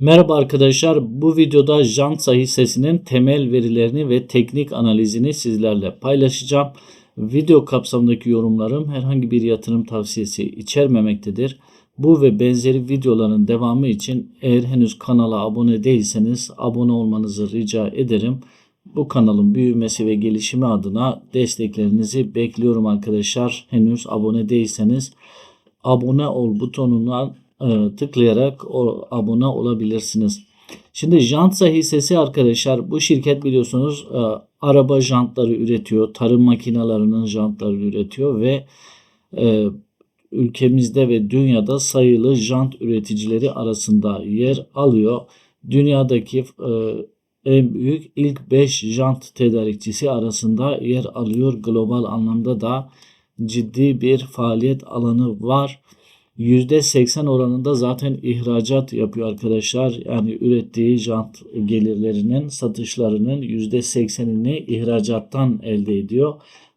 Merhaba arkadaşlar. Bu videoda Jansa hissesinin temel verilerini ve teknik analizini sizlerle paylaşacağım. Video kapsamındaki yorumlarım herhangi bir yatırım tavsiyesi içermemektedir. Bu ve benzeri videoların devamı için eğer henüz kanala abone değilseniz abone olmanızı rica ederim. Bu kanalın büyümesi ve gelişimi adına desteklerinizi bekliyorum arkadaşlar. Henüz abone değilseniz abone ol butonuna e, tıklayarak o, abone olabilirsiniz. Şimdi Jantsa hissesi arkadaşlar bu şirket biliyorsunuz e, araba jantları üretiyor. Tarım makinelerinin jantları üretiyor ve e, ülkemizde ve dünyada sayılı jant üreticileri arasında yer alıyor. Dünyadaki en büyük ilk 5 jant tedarikçisi arasında yer alıyor. Global anlamda da ciddi bir faaliyet alanı var. %80 oranında zaten ihracat yapıyor arkadaşlar. Yani ürettiği jant gelirlerinin satışlarının %80'ini ihracattan elde ediyor.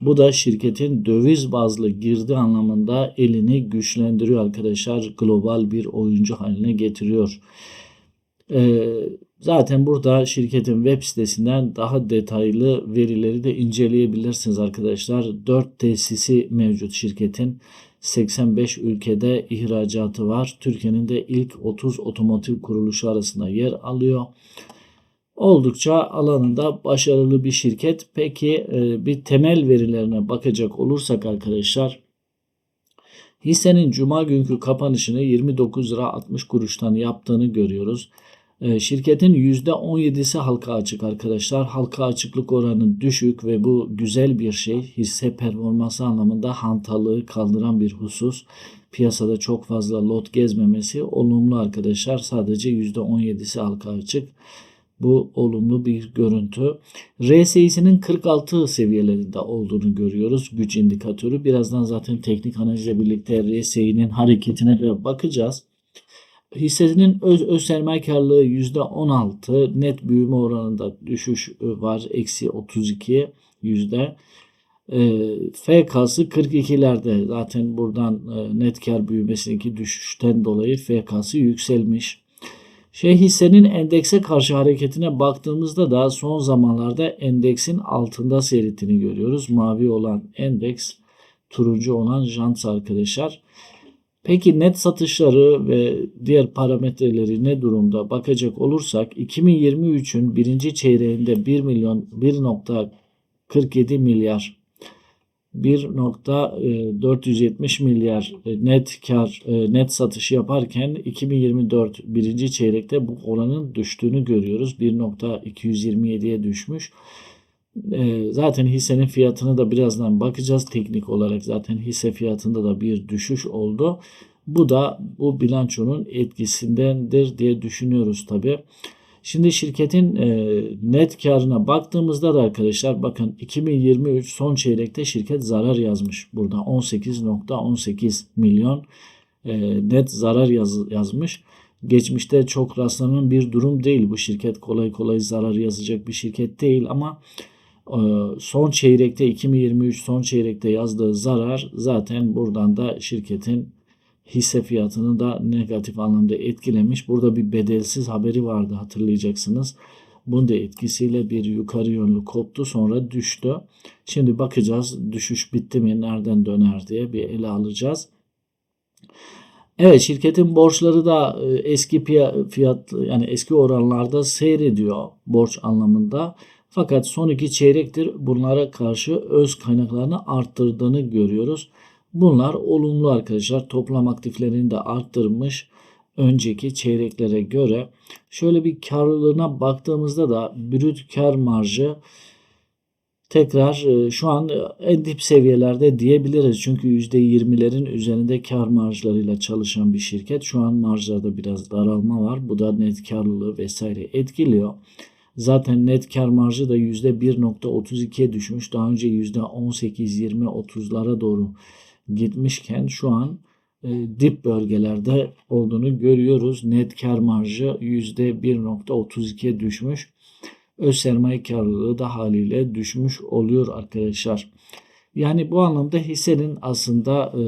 Bu da şirketin döviz bazlı girdi anlamında elini güçlendiriyor arkadaşlar. Global bir oyuncu haline getiriyor. Ee, zaten burada şirketin web sitesinden daha detaylı verileri de inceleyebilirsiniz arkadaşlar. 4 tesisi mevcut şirketin. 85 ülkede ihracatı var. Türkiye'nin de ilk 30 otomotiv kuruluşu arasında yer alıyor. Oldukça alanında başarılı bir şirket. Peki e, bir temel verilerine bakacak olursak arkadaşlar hissenin cuma günkü kapanışını 29 lira 60 kuruştan yaptığını görüyoruz. E, şirketin %17'si halka açık arkadaşlar. Halka açıklık oranı düşük ve bu güzel bir şey. Hisse performansı anlamında hantalığı kaldıran bir husus. Piyasada çok fazla lot gezmemesi olumlu arkadaşlar. Sadece %17'si halka açık. Bu olumlu bir görüntü. RSI'sinin 46 seviyelerinde olduğunu görüyoruz. Güç indikatörü. Birazdan zaten teknik analizle birlikte RSI'nin hareketine de bakacağız. Hissesinin öz, öz sermaye karlılığı %16. Net büyüme oranında düşüş var. Eksi 32 yüzde. E, FK'sı 42'lerde zaten buradan e, net kar büyümesindeki düşüşten dolayı FK'sı yükselmiş. Şey hissenin endekse karşı hareketine baktığımızda da son zamanlarda endeksin altında seyrettiğini görüyoruz. Mavi olan endeks, turuncu olan jants arkadaşlar. Peki net satışları ve diğer parametreleri ne durumda bakacak olursak 2023'ün birinci çeyreğinde 1 milyon 1.47 milyar 1.470 milyar net kar net satış yaparken 2024 birinci çeyrekte bu oranın düştüğünü görüyoruz. 1.227'ye düşmüş. Zaten hissenin fiyatını da birazdan bakacağız. Teknik olarak zaten hisse fiyatında da bir düşüş oldu. Bu da bu bilançonun etkisindendir diye düşünüyoruz tabi. Şimdi şirketin e, net karına baktığımızda da arkadaşlar bakın 2023 son çeyrekte şirket zarar yazmış. Burada 18.18 milyon e, net zarar yaz, yazmış. Geçmişte çok rastlanan bir durum değil. Bu şirket kolay kolay zarar yazacak bir şirket değil ama son çeyrekte 2023 son çeyrekte yazdığı zarar zaten buradan da şirketin hisse fiyatını da negatif anlamda etkilemiş. Burada bir bedelsiz haberi vardı hatırlayacaksınız. Bunun da etkisiyle bir yukarı yönlü koptu sonra düştü. Şimdi bakacağız düşüş bitti mi nereden döner diye bir ele alacağız. Evet şirketin borçları da e, eski fiyat yani eski oranlarda seyrediyor borç anlamında. Fakat son iki çeyrektir bunlara karşı öz kaynaklarını arttırdığını görüyoruz. Bunlar olumlu arkadaşlar. Toplam aktiflerini de arttırmış önceki çeyreklere göre. Şöyle bir karlılığına baktığımızda da brüt kar marjı tekrar e, şu an en dip seviyelerde diyebiliriz. Çünkü %20'lerin üzerinde kar marjlarıyla çalışan bir şirket. Şu an marjlarda biraz daralma var. Bu da net karlılığı vesaire etkiliyor. Zaten net kar marjı da %1.32'ye düşmüş. Daha önce %18-20-30'lara doğru gitmişken şu an e, dip bölgelerde olduğunu görüyoruz. Net kar marjı %1.32'ye düşmüş. Öz sermaye karlılığı da haliyle düşmüş oluyor arkadaşlar. Yani bu anlamda hissenin aslında e,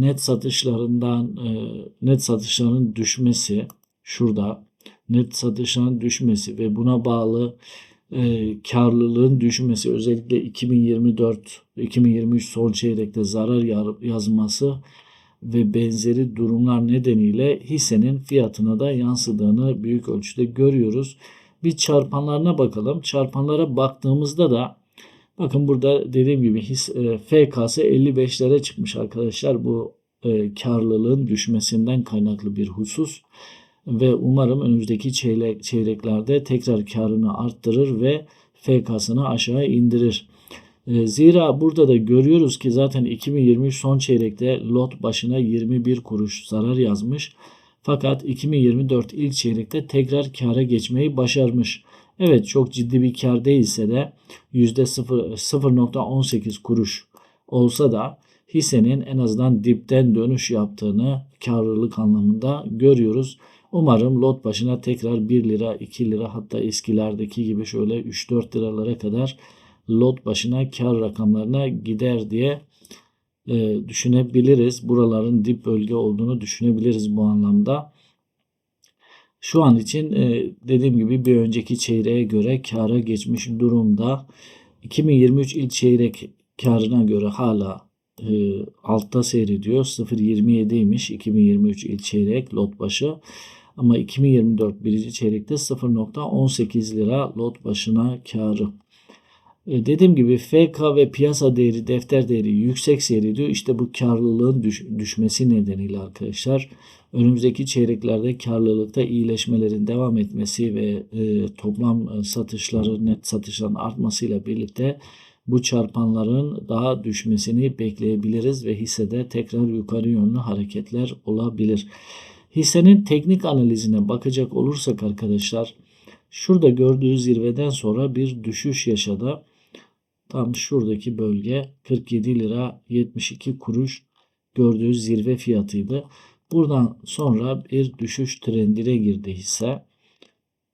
net satışlarından e, net satışların düşmesi şurada net satışların düşmesi ve buna bağlı e, karlılığın düşmesi özellikle 2024 2023 son çeyrekte zarar yazması ve benzeri durumlar nedeniyle hissenin fiyatına da yansıdığını büyük ölçüde görüyoruz. Bir çarpanlarına bakalım. Çarpanlara baktığımızda da bakın burada dediğim gibi his, e, FKS 55'lere çıkmış arkadaşlar. Bu e, karlılığın düşmesinden kaynaklı bir husus ve umarım önümüzdeki çeyrek, çeyreklerde tekrar karını arttırır ve FK'sını aşağı indirir. E, Zira burada da görüyoruz ki zaten 2023 son çeyrekte lot başına 21 kuruş zarar yazmış. Fakat 2024 ilk çeyrekte tekrar kâra geçmeyi başarmış. Evet çok ciddi bir kar değilse de %0 0.18 kuruş olsa da hissenin en azından dipten dönüş yaptığını karlılık anlamında görüyoruz. Umarım lot başına tekrar 1 lira 2 lira hatta eskilerdeki gibi şöyle 3-4 liralara kadar lot başına kar rakamlarına gider diye e, düşünebiliriz. Buraların dip bölge olduğunu düşünebiliriz bu anlamda. Şu an için e, dediğim gibi bir önceki çeyreğe göre kara geçmiş durumda. 2023 ilk çeyrek karına göre hala e, altta seyrediyor. 0.27'ymiş 2023 ilk çeyrek lot başı. Ama 2024 birinci çeyrekte 0.18 lira lot başına karı. E, dediğim gibi FK ve piyasa değeri, defter değeri yüksek seyrediyor. İşte bu karlılığın düş, düşmesi nedeniyle arkadaşlar önümüzdeki çeyreklerde karlılıkta iyileşmelerin devam etmesi ve e, toplam satışları net satışların artmasıyla birlikte bu çarpanların daha düşmesini bekleyebiliriz ve hissede tekrar yukarı yönlü hareketler olabilir. Hissenin teknik analizine bakacak olursak arkadaşlar şurada gördüğü zirveden sonra bir düşüş yaşadı. Tam şuradaki bölge 47 lira 72 kuruş gördüğü zirve fiyatıydı. Buradan sonra bir düşüş trendine girdi hisse.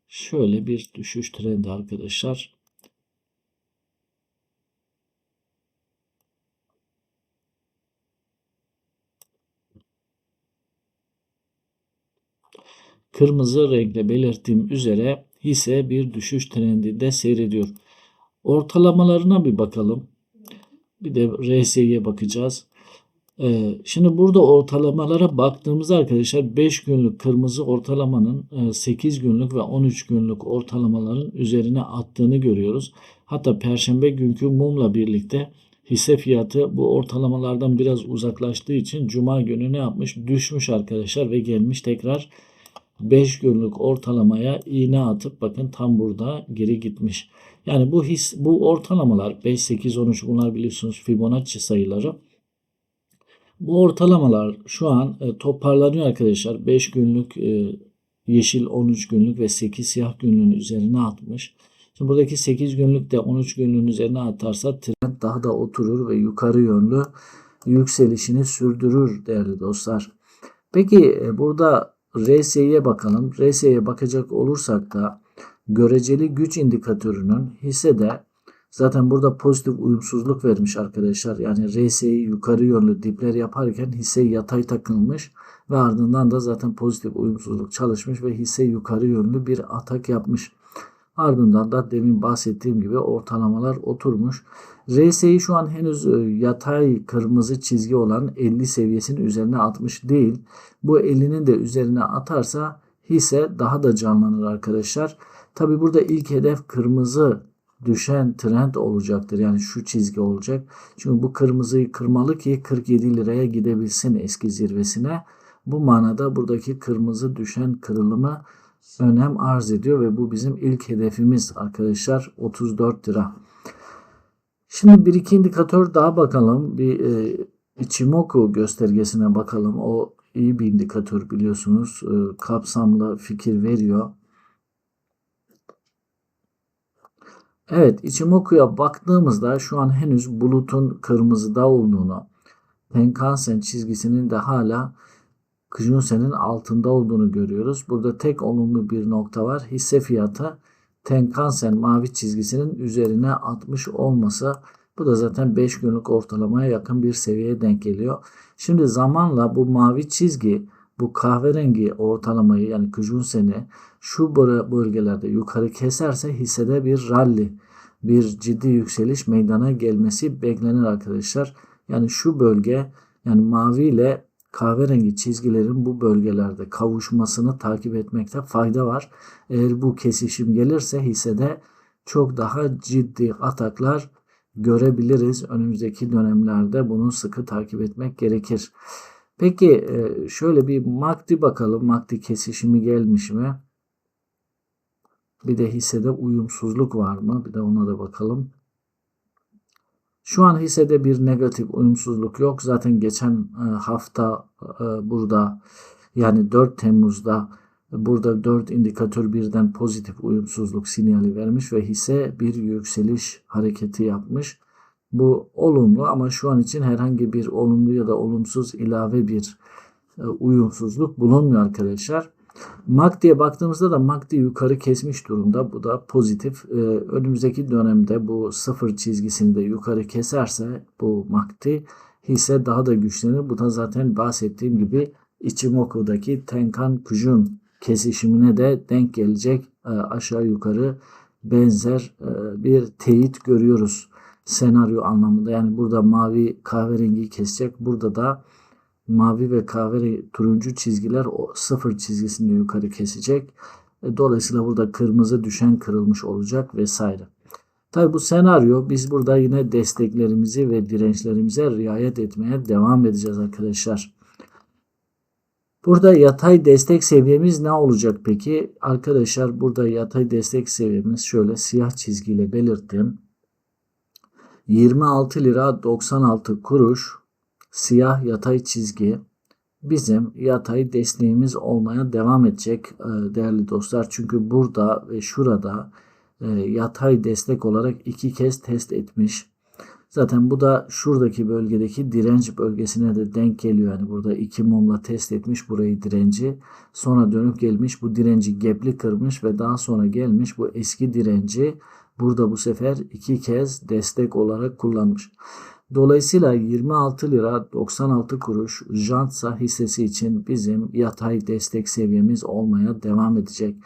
Şöyle bir düşüş trendi arkadaşlar. Kırmızı renkle belirttiğim üzere hisse bir düşüş trendinde seyrediyor. Ortalamalarına bir bakalım. Bir de RSI'ye bakacağız. Ee, şimdi burada ortalamalara baktığımızda arkadaşlar 5 günlük kırmızı ortalamanın 8 e, günlük ve 13 günlük ortalamaların üzerine attığını görüyoruz. Hatta perşembe günkü mumla birlikte hisse fiyatı bu ortalamalardan biraz uzaklaştığı için cuma günü ne yapmış? Düşmüş arkadaşlar ve gelmiş tekrar 5 günlük ortalamaya iğne atıp bakın tam burada geri gitmiş. Yani bu his bu ortalamalar 5 8 13 bunlar biliyorsunuz Fibonacci sayıları. Bu ortalamalar şu an e, toparlanıyor arkadaşlar. 5 günlük e, yeşil 13 günlük ve 8 siyah günlüğün üzerine atmış. Şimdi buradaki 8 günlük de 13 günlüğün üzerine atarsa trend daha da oturur ve yukarı yönlü yükselişini sürdürür değerli dostlar. Peki e, burada RSI'ye bakalım. RSI'ye bakacak olursak da göreceli güç indikatörünün hissede zaten burada pozitif uyumsuzluk vermiş arkadaşlar. Yani RSI yukarı yönlü dipler yaparken hisse yatay takılmış ve ardından da zaten pozitif uyumsuzluk çalışmış ve hisse yukarı yönlü bir atak yapmış. Ardından da demin bahsettiğim gibi ortalamalar oturmuş. RSI şu an henüz e, yatay kırmızı çizgi olan 50 seviyesinin üzerine atmış değil. Bu 50'nin de üzerine atarsa hisse daha da canlanır arkadaşlar. Tabi burada ilk hedef kırmızı düşen trend olacaktır. Yani şu çizgi olacak. Çünkü bu kırmızıyı kırmalı ki 47 liraya gidebilsin eski zirvesine. Bu manada buradaki kırmızı düşen kırılımı önem arz ediyor ve bu bizim ilk hedefimiz arkadaşlar 34 lira. Şimdi bir iki indikatör daha bakalım. Bir e, Ichimoku göstergesine bakalım. O iyi bir indikatör biliyorsunuz. E, kapsamlı fikir veriyor. Evet Ichimoku'ya baktığımızda şu an henüz bulutun kırmızıda olduğunu, Tenkan-sen çizgisinin de hala Kijunsen'in altında olduğunu görüyoruz. Burada tek olumlu bir nokta var. Hisse fiyatı Tenkan-sen mavi çizgisinin üzerine atmış olması. Bu da zaten 5 günlük ortalamaya yakın bir seviyeye denk geliyor. Şimdi zamanla bu mavi çizgi bu kahverengi ortalamayı yani küçük seni şu bö- bölgelerde yukarı keserse hissede bir rally, bir ciddi yükseliş meydana gelmesi beklenir arkadaşlar. Yani şu bölge yani mavi ile kahverengi çizgilerin bu bölgelerde kavuşmasını takip etmekte fayda var. Eğer bu kesişim gelirse hissede çok daha ciddi ataklar görebiliriz. Önümüzdeki dönemlerde bunu sıkı takip etmek gerekir. Peki e, şöyle bir MACD bakalım. MACD kesişimi gelmiş mi? Bir de hissede uyumsuzluk var mı? Bir de ona da bakalım. Şu an hissede bir negatif uyumsuzluk yok. Zaten geçen e, hafta e, burada yani 4 Temmuz'da burada 4 indikatör birden pozitif uyumsuzluk sinyali vermiş ve hisse bir yükseliş hareketi yapmış. Bu olumlu ama şu an için herhangi bir olumlu ya da olumsuz ilave bir e, uyumsuzluk bulunmuyor arkadaşlar. MACD'ye baktığımızda da MACD yukarı kesmiş durumda. Bu da pozitif. Ee, önümüzdeki dönemde bu sıfır çizgisini de yukarı keserse bu MACD hisse daha da güçlenir. Bu da zaten bahsettiğim gibi Ichimoku'daki Tenkan Kujun kesişimine de denk gelecek Ee, aşağı yukarı benzer e, bir teyit görüyoruz senaryo anlamında. Yani burada mavi kahverengi kesecek. Burada da mavi ve kahverengi turuncu çizgiler o sıfır çizgisini yukarı kesecek. E, Dolayısıyla burada kırmızı düşen kırılmış olacak vesaire. Tabi bu senaryo biz burada yine desteklerimizi ve dirençlerimize riayet etmeye devam edeceğiz arkadaşlar. Burada yatay destek seviyemiz ne olacak peki? Arkadaşlar burada yatay destek seviyemiz şöyle siyah çizgiyle belirttim. 26 lira 96 kuruş siyah yatay çizgi bizim yatay desteğimiz olmaya devam edecek e, değerli dostlar. Çünkü burada ve şurada e, yatay destek olarak iki kez test etmiş. Zaten bu da şuradaki bölgedeki direnç bölgesine de denk geliyor. Yani burada iki mumla test etmiş burayı direnci. Sonra dönüp gelmiş bu direnci gepli kırmış ve daha sonra gelmiş bu eski direnci burada bu sefer iki kez destek olarak kullanmış. Dolayısıyla 26 lira 96 kuruş Jantsa hissesi için bizim yatay destek seviyemiz olmaya devam edecek.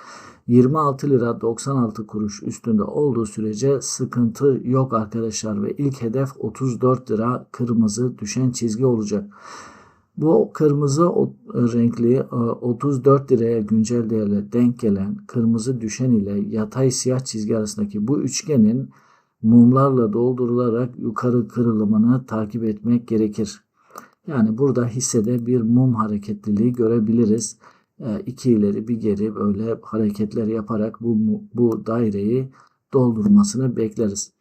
26 lira 96 kuruş üstünde olduğu sürece sıkıntı yok arkadaşlar ve ilk hedef 34 lira kırmızı düşen çizgi olacak. Bu kırmızı renkli 34 liraya güncel değerle denk gelen kırmızı düşen ile yatay siyah çizgi arasındaki bu üçgenin mumlarla doldurularak yukarı kırılımını takip etmek gerekir. Yani burada hissede bir mum hareketliliği görebiliriz. E, iki ileri bir geri böyle hareketler yaparak bu, bu daireyi doldurmasını bekleriz.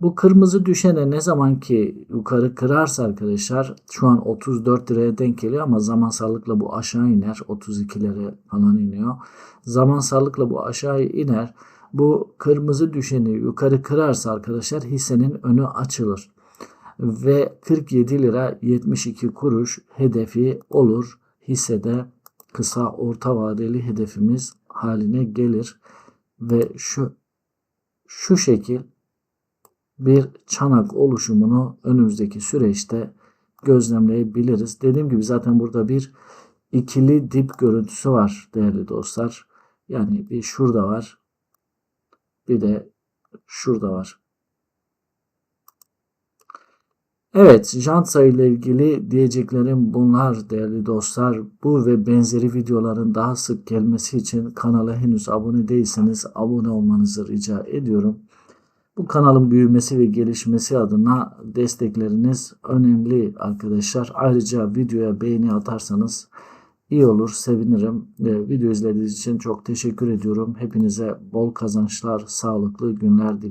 Bu kırmızı düşene ne zaman ki yukarı kırarsa arkadaşlar şu an 34 liraya denk geliyor ama zamansallıkla bu aşağı iner. 32'lere falan iniyor. Zamansallıkla bu aşağı iner. Bu kırmızı düşeni yukarı kırarsa arkadaşlar hissenin önü açılır. Ve 47 lira 72 kuruş hedefi olur. Hissede kısa orta vadeli hedefimiz haline gelir. Ve şu şu şekil bir çanak oluşumunu önümüzdeki süreçte gözlemleyebiliriz. Dediğim gibi zaten burada bir ikili dip görüntüsü var değerli dostlar. Yani bir şurada var. Bir de şurada var. Evet, Jansa ile ilgili diyeceklerim bunlar değerli dostlar. Bu ve benzeri videoların daha sık gelmesi için kanala henüz abone değilseniz abone olmanızı rica ediyorum. Bu kanalın büyümesi ve gelişmesi adına destekleriniz önemli arkadaşlar. Ayrıca videoya beğeni atarsanız iyi olur, sevinirim. Ee, video izlediğiniz için çok teşekkür ediyorum. Hepinize bol kazançlar, sağlıklı günler dilerim.